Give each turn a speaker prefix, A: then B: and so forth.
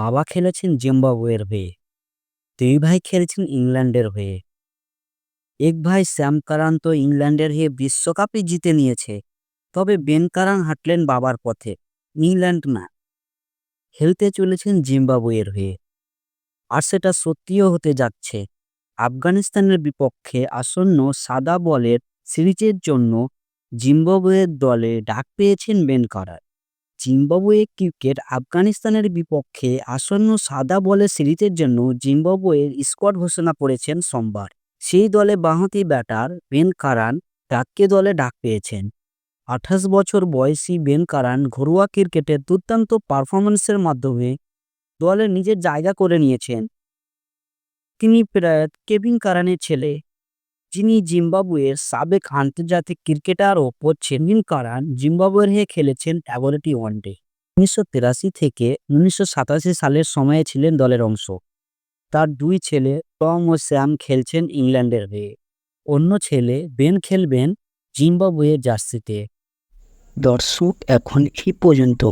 A: বাবা খেলেছেন জিম্বাবুয়ের হয়ে, দুই ভাই খেলেছেন ইংল্যান্ডের হয়ে। এক ভাই শ্যাম কারান তো ইংল্যান্ডের হয়ে বিশ্বকাপই জিতে নিয়েছে, তবে বেন কারান হাঁটলেন বাবার পথে, ইংল্যান্ড না। খেলতে চলেছেন জিম্বাবুয়ের হয়ে। আর সেটা সত্যিও হতে যাচ্ছে, আফগানিস্তানের বিপক্ষে আসন্ন সাদা বলের সিরিজের জন্য জিম্বাবুয়ের দলে ডাক পেয়েছেন বেন কারান। জিম্বাবুয়ে ক্রিকেট আফগানিস্তানের বিপক্ষে আসন্ন সাদা বলের সিরিজের জন্য জিম্বাবুয়ের স্কোয়াড ঘোষণা করেছেন সোমবার। সেই দলে বাঁহাতি ব্যাটার বেন কারান ডাককে দলে ডাক পেয়েছেন। আঠাশ বছর বয়সী বেন কারান ঘরোয়া ক্রিকেটের দুর্দান্ত পারফরমেন্সের মাধ্যমে দলে নিজের জায়গা করে নিয়েছেন। তিনি প্রায় কেভিন কারানের ছেলে। যিনি জিম্বাবুয়ের সাবেক আন্তর্জাতিক ক্রিকেটার ও চেভিন কারান, জিম্বাবুয়ের হয়ে খেলেছেন এগারোটি ওয়ানডে উনিশশো তিরাশি থেকে উনিশশো সাতাশি সালের সময়ে ছিলেন দলের অংশ। তার দুই ছেলে টম ও শ্যাম খেলছেন ইংল্যান্ডের হয়ে। অন্য ছেলে বেন খেলবেন জিম্বাবুয়ের জার্সিতে।
B: দর্শক, এখন এই পর্যন্ত।